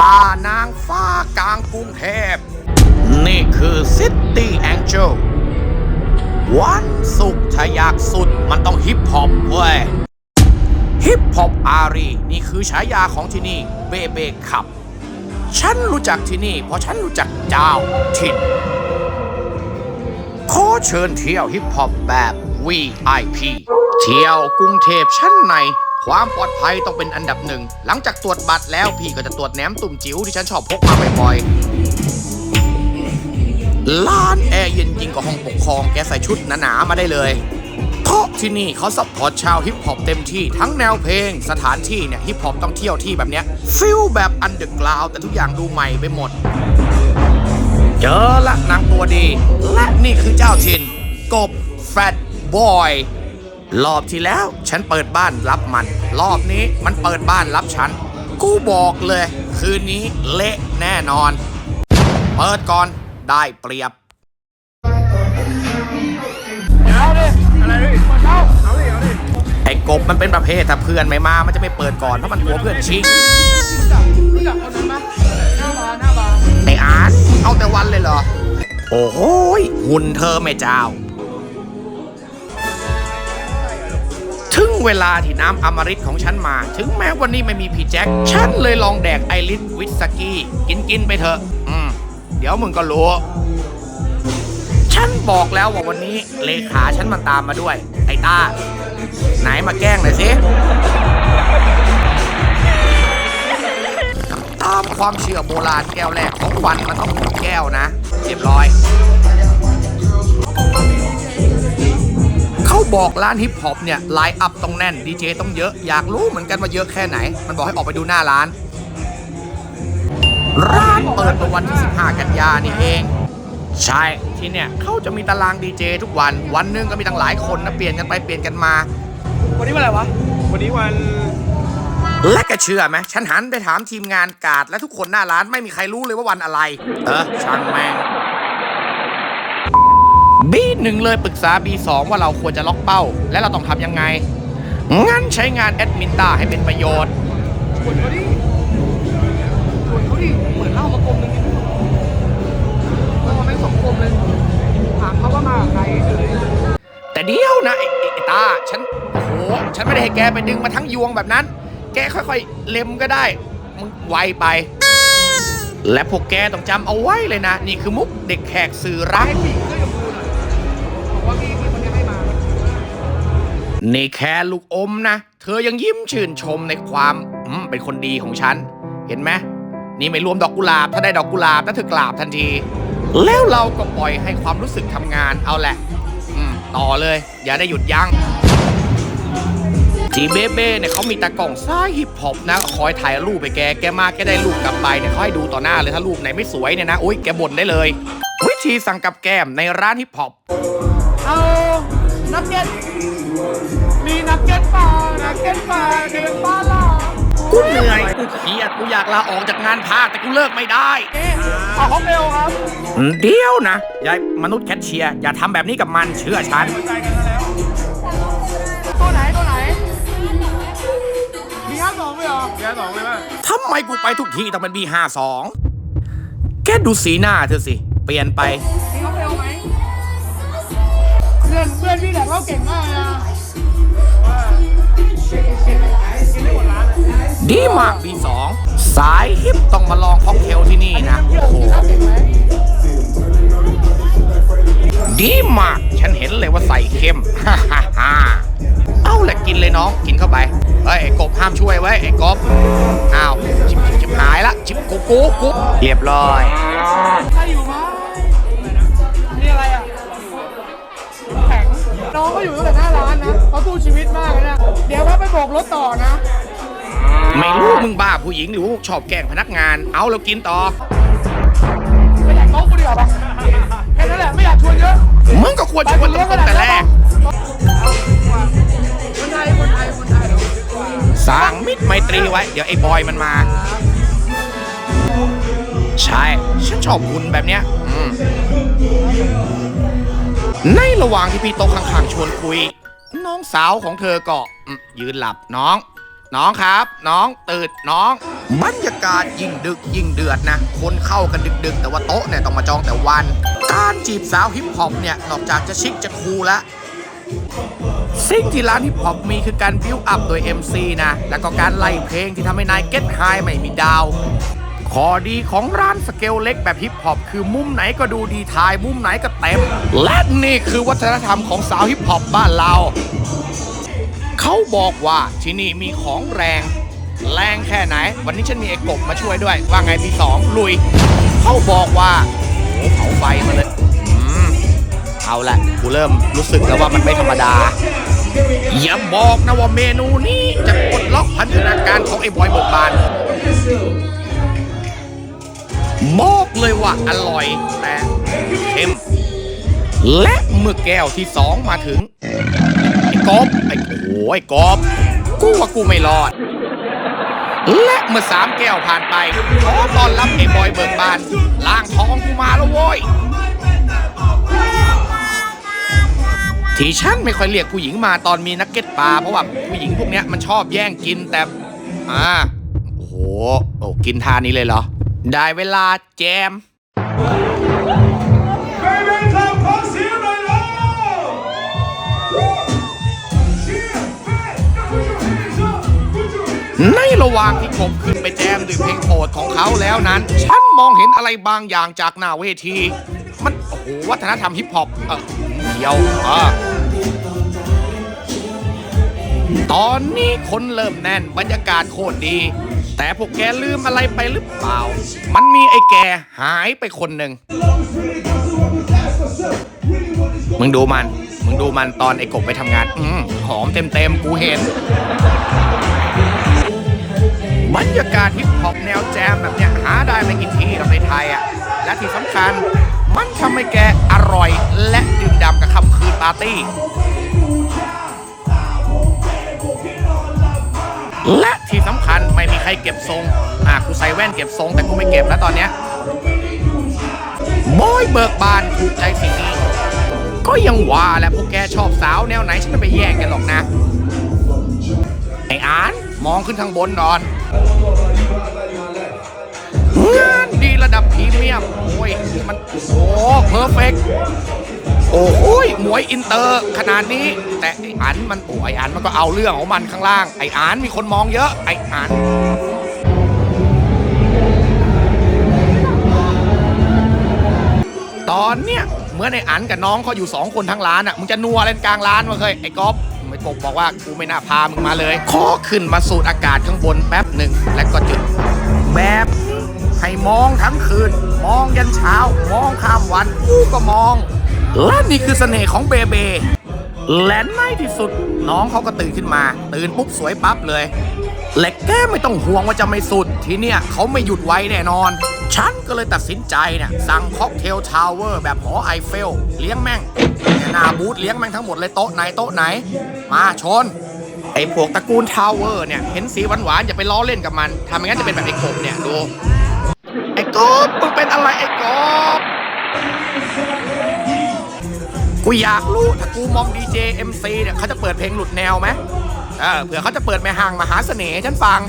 ล่านางฟ้ากลางกรุงเทพ นี่คือ City Angel วันศุกร์ถ้าอยากสุดมันต้องฮิปฮอปเว้ย ฮิปฮอปอารีนี่คือฉายาของที่นี่เบเบขับ ฉันรู้จักที่นี่เพราะฉันรู้จักเจ้าถิ่นขอเชิญเที่ยวฮิปฮอปแบบ VIP เที่ยวกรุงเทพชั้นใน ความปลอดภัยต้องเป็นอันดับหนึ่ง หลังจากตรวจบัตรแล้วพี่ก็จะตรวจแหนมตุ่มจิ๋วที่ฉันชอบพกมาบ่อยๆร้านแอร์เย็นยิงกว่าห้องปกครองแกใส่ชุดหนาๆมาได้เลยเพราะที่นี่เขาซัพพอร์ตชาวฮิปฮอปเต็มที่ทั้งแนวเพลง สถานที่เนี่ยฮิปฮอปต้องเที่ยวที่แบบเนี้ยฟิลแบบอันเดอร์กราวแต่ทุกอย่างดูใหม่ไปหมด เจอละนางตัวดี และนี่คือเจ้าชินกบแฟตบอย รอบที่แล้ว ฉันเปิดบ้านรับมัน รอบนี้มันเปิดบ้านรับฉัน กูบอกเลย คืนนี้เละแน่นอน เปิดก่อนได้เปรียบเอาดิอะไรดิเปิดเข้าเอาดิเอาดิไอ้กบมันเป็นประเภทถ้าเพื่อนไม่มา มันจะไม่เปิดก่อนเพราะมันกลัวเพื่อนชิงรู้จักรู้จักคนนั้นไหมหน้าบาร์หน้าบาร์ไอ้อาร์ตเอาแต่วันเลยเหรอ โอ้โหยหุ่นเธอแม่เจ้า เวลาที่น้ำอมฤตของฉันมา ถึงแม้วันนี้ไม่มีพี่แจ็ค ฉันเลยลองแดกไอริสวิสกี้ กินกินๆไปเถอะอืมเดี๋ยวมึงก็รู้ ฉันบอกแล้วว่าวันนี้เลขาฉันมันตามมาด้วย ไอ้ตาไหนมาแกล้งหน่อยสิ ตามความเชื่อโบราณแก้วแรกของวันมันต้องหมดแก้วนะ เรียบร้อย เขาบอกร้านฮิปฮอปเนี่ยไลน์อัพต้องแน่นดีเจต้องเยอะอยากรู้เหมือนกันว่าเยอะแค่ไหน มันบอกให้ออกไปดูหน้าร้าน ร้านเปิดเมื่อวันที่ 15 กันยานี่เอง ใช่ที่เนี่ยเขาจะมีตารางดีเจทุกวัน วันหนึงก็มีตั้งหลายคนนะเปลี่ยนกันไปเปลี่ยนกันมา วันนี้วันอะไรวะ วันนี้วันและก็เชื่อไหมฉันหันไปถามทีมงานกาดและทุกคนหน้าร้านไม่มีใครรู้เลยว่าวันอะไร เออช่างแม่ง บีหนึ่งเลยปรึกษา B2 ว่าเราควรจะล็อกเป้า และเราต้องทำยังไง งั้นใช้งานแอดมินต้าให้เป็นประโยชน์ชวนเขาดิชวนเขาดิเปิดเหล้ามากลมนึงเหล้ามาแม่สองกลมเลยถามเขาว่ามาใครเฉยแต่เดียวนะไอ้ตาฉันโอ้โหฉันไม่ได้ให้แกไปดึงมาทั้งยวงแบบนั้น แกค่อยๆ เล็มก็ได้มึงไวไป และพวกแกต้องจำเอาไว้เลยนะ นี่คือมุกเด็กแขกสื่อรักให้ผู้หญิงเสื้อชมพูหน่อ นี่แค่ลูกอมนะ เธอยังยิ้มชื่นชมในความเป็นคนดีของฉัน เห็นไหมนี่ไม่รวมดอกกุหลาบ ถ้าได้ดอกกุหลาบนั่นเธอกราบทันที แล้วเราก็ปล่อยให้ความรู้สึกทำงานเอาแหละต่อเลย อย่าได้หยุดยัง้งทีเบเบ้เนี่ยเขามีตากล่องซ้ายฮิปฮอปนะคอยถ่ายรูปไปแกแกมาแกได้รูปกลับไปเนี่ยเขาให้ดูต่อหน้าเลยถ้ารูปไหนไม่สวยเนี่ยนะโอ้ยแกบ่นได้เลย วิธีสั่งกับแก้มในร้านฮิปฮอปเอานักเก็ต มีนักเก็ตปลานักเก็ตปลาเดินปลาล่ากูเหนื่อยกูเครียดกูอยากลาออกจากงานภาคแต่กูเลิกไม่ได้เอ๊ะเอาของเร็วครับเดี๋ยวนะยายมนุษย์แคทเชียร์อย่าทำแบบนี้กับมันเชื่อฉันใจกันแล้ว ตัวไหนตัวไหน มีห้าสองไหมเหรอมีห้าสองไหมวะทำไมกูไปทุกทีต้องเป็นบีห้าสองแกดูสีหน้าเธอสิ เปลี่ยนไป มีเขา อนเพื่อนพี่แดกเราเก่งมากเลยนะว่ากินได้หมดร้านเลยดีมากบีสองสายฮิปต้องมาลองค็อกเทลที่นี่นะ โอ้โหเก่งไหมดีมาก ฉันเห็นเลยว่าใส่เข้ม ฮ่าฮ่าฮ่าเอาแหละกินเลยน้อง กินเข้าไป เฮ้ย ไอ้กบห้ามช่วยไว้ยไอ้กบ อ้าวจิบจิบจิบหายละจิบกุ๊กกุ๊กกุ๊กเรียบร้อยใครอยู่ไหมนี่อะไรอะแข็งน้ องก็อยู่ตั้งแต่หน้าร้านนะเขาสู้ชีวิตมากเลยนะ เดี๋ยวว่าไปโบกรถต่อนะ ไม่รู้มึงบ้าผู้หญิงหรือชอบแกล้งพนักงาน เอาแล้วกินต่อ ไม่อยากโต๊ะกูดีกว่าปะแค่นั้นแหละไม่อยากชวนเยอะมึงก็ควรชวนตรงๆแต่แรก คนไทยคนไทยคนไทยสร้างมิตรไมตรีไว้ เดี๋ยวไอ้บอยมันมา ใช่ ฉันชอบคุณแบบเนี้ยอืมใน ระหว่างที่พี่โต๊ะข้างๆชวนคุย น้องสาวของเธอก็อืมยืนหลับน้อง น้องครับ น้องตื่นน้องบรรยากาศยิ่งดึกยิ่งเดือดนะ คนเข้ากันดึกๆ แต่ว่าโต๊ะเนี่ยต้องมาจองแต่วัน การจีบสาวฮิปฮอปเนี่ยนอกจากจะชิคจะคูลแล้ว สิ่งที่ร้านฮิปฮอปมีคือการบิวอัพโดย MC นะ แล้วก็การไล่เพลงที่ทำให้นายเก็ตไฮไม่มีดาว ข้อดีของร้านสเกลเล็กแบบฮิปฮอปคือมุมไหนก็ดูดีทายมุมไหนก็เต็ม และนี่คือวัฒนธรรมของสาวฮิปฮอปบ้านเรา เขาบอกว่าที่นี่มีของแรง แรงแค่ไหน วันนี้ฉันมีไอ้กบมาช่วยด้วย ว่าไงทีสองลุย เขาบอกว่าโอ้เผาไฟมาเลยอืมเอาละกูเริ่มรู้สึกแล้วว่ามันไม่ธรรมดาอย่าบอกนะว่าเมนูนี้จะปลดล็อกพันธนาการของไอ้บอยเบิกบาน บอกเลยว่าอร่อยแต่เค็มและเมื่อแก้วที่สองมาถึง ไอ้กอบไอ้โอ้ยกอบกูว่ากูไม่รอด และเมื่อสามแก้วผ่านไปขอตอนรับไอ้บอยเบิกบานล่างท้องกูมาแล้วโว้ยที่ฉันไม่ค่อยเรียกผู้หญิงมาตอนมีนักเก็ตปลาเพราะว่าผู้หญิงพวกเนี้ยมันชอบแย่งกินแต่ อ่าโอ้โหโอ้กินทานนี้เลยเหรอ ได้เวลาแจมในระหว่างที่ผมขึ้นไปแจมด้วยเพลงโปรดของเขาแล้วนั้น ฉันมองเห็นอะไรบางอย่างจากหน้าเวที มัน โอ้โห วัฒนธรรมฮิปฮอปเออเดียวเออตอนนี้คนเริ่มแน่นบรรยากาศโคตรดี แต่พวกแกลืมอะไรไปหรือเปล่า มันมีไอ้แกหายไปคนหนึ่ง มึงดูมัน มึงดูมันตอนไอ้กบไปทำงาน อืมหอมเต็มเต็มๆกูเห็น บรรยากาศฮิปฮอปแนวแจมแบบเนี้ยหาได้ไม่กี่ที่ในไทยอะ และที่สำคัญ มันทำให้แกอร่อยและดื่มด่ำกับค่ำคืนปาร์ตี้ และที่สำคัญไม่มีใครเก็บทรง อะกูใส่แว่นเก็บทรง แต่กูไม่เก็บแล้วตอนเนี้ยบอยเบิกบานถูกใจสิ่งนี้ ก็ยังว่าแหละพวกแกชอบสาวแนวไหนฉันจะไปแย่งกันหรอกนะ ไอ้อานมองขึ้นข้างบนนอนงานดีระดับพรีเมียมโอ้ย มันโอ้เพอร์เฟก โอ้โยหมวยอินเตอร์ขนาดนี้ แต่ไอ้อันมันโอ้ไออันมันก็เอาเรื่องของมันข้างล่าง ไอ้อันมีคนมองเยอะ ไอ้อันตอนเนี้ยเหมื่อนไอ้อันกับน้องเขาอยู่สองคนทั้งร้านอะมึงจะนัวเล่นกลางร้านมาเคยไอ้ก๊อฟไม่ปกบอกว่ากูไม่น่าพามึงมาเลยขอขึ้นมาสูดอากาศข้างบนแป๊บหนึ่งแล้วก็จุดแบบให้มองทั้งคืน มองยันเช้า มองข้ามวันกูก็มอง และนี่คือเสน่ห์ของเบเบ และในที่สุด น้องเขาก็ตื่นขึ้นมา ตื่นปุ๊บสวยปั๊บเลย และแกไม่ต้องห่วงว่าจะไม่สุด ที่เนี้ยเขาไม่หยุดไว้แน่นอน ฉันก็เลยตัดสินใจเนี่ยสั่งค็อกเทลทาวเวอร์แบบหอไอเฟล เลี้ยงแม่งเนี่ยหนาบูธเลี้ยงแม่งทั้งหมดเลยโต๊ะไหนโต๊ะไหน มาชน ไอ้พวกตระกูลทาวเวอร์เนี่ยเห็นสีหวานๆอย่าไปล้อเล่นกับมันทำไม่งั้นจะเป็นแบบไอ้กบเนี่ยดูไอ้กบมึงเป็นอะไรไอ้กบ กูอยากรู้ถ้ากูมองดีเจเอ็มซีเนี่ยเขาจะเปิดเพลงหลุดแนวไหมเออเผื่อเขาจะเปิดแม่ห่างมหาเสน่ห์ฉันฟัง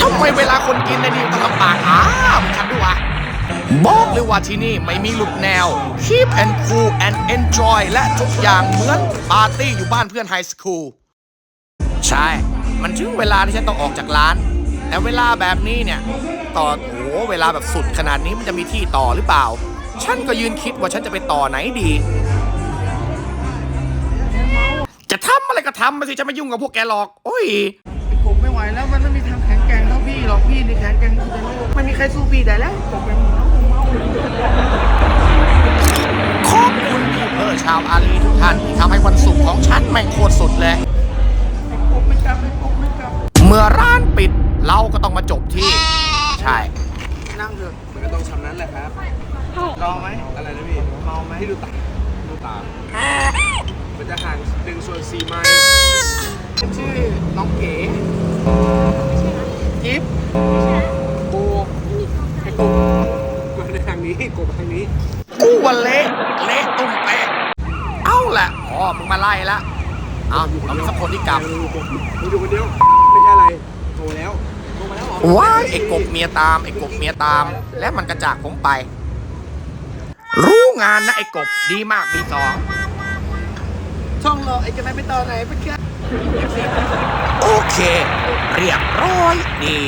ทำไมเวลาคนกินในนี่ต้องทำปากอ้ามฉันด้วยวะบอกเลยว่าที่นี่ไม่มีหลุดแนว keep and cool and enjoy และทุกอย่างเหมือนปาร์ตี้อยู่บ้านเพื่อนไฮสคูลใช่ มันถึงเวลาที่ฉันต้องออกจากร้าน แต่เวลาแบบนี้เนี่ย ต่อโอ้โหเวลาแบบสุดขนาดนี้มันจะมีที่ต่อหรือเปล่า ฉันก็ยืนคิดว่าฉันจะไปต่อไหนดี จะทำอะไรก็ทำมาสิจะไม่ยุ่งกับพวกแกหรอก โอ้ย ผมไม่ไหวแล้วมันไม่มีทางแข็งแกร่งเท่าพี่หรอกพี่นี่แข็งแกร่งที่สุดในโลกไม่มีใครสู้พี่ได้แล้วผมเป็นเมาเมาขอบคุณพี่เพอร์ชาวอาลีทุกท่านที่ทำให้วันศุกร์ของฉันแม่งโคตรสุดเลย ผมไม่กลับไม่ผมไม่กลับเมื่อร้านปิดเราก็ต้องมาจบที่ ใช่ นั่งเถอะมันก็ต้องชำนั้นแหละครับ รอไหมอะไรนะพี่เมาไหมพี่ดูตาดูตามมันจะห่างหนึ่งส่วนสี่ไมล์ชื่อน้องเก๋กิฟต์ปูไอ้กูมาในทางนี้กบทางนี้กูว่าเละเละตุ้มเป๊ะเอาละอ๋อมึงมาไล่ละเอาเราเป็นสักคนที่กลับมึงอยู่คนเดียวไม่ใช่อะไรโทรแล้วโทรมาแล้วเหรอว้ายไอ้กบเมียตามไอ้กบเมียตาม และมันกระจากผมไป รู้งานนะไอ้กบดีมากบีสองช่องเราไอ้จะไม่ไปต่อไหนไปแค่โอเค เรียบร้อยดี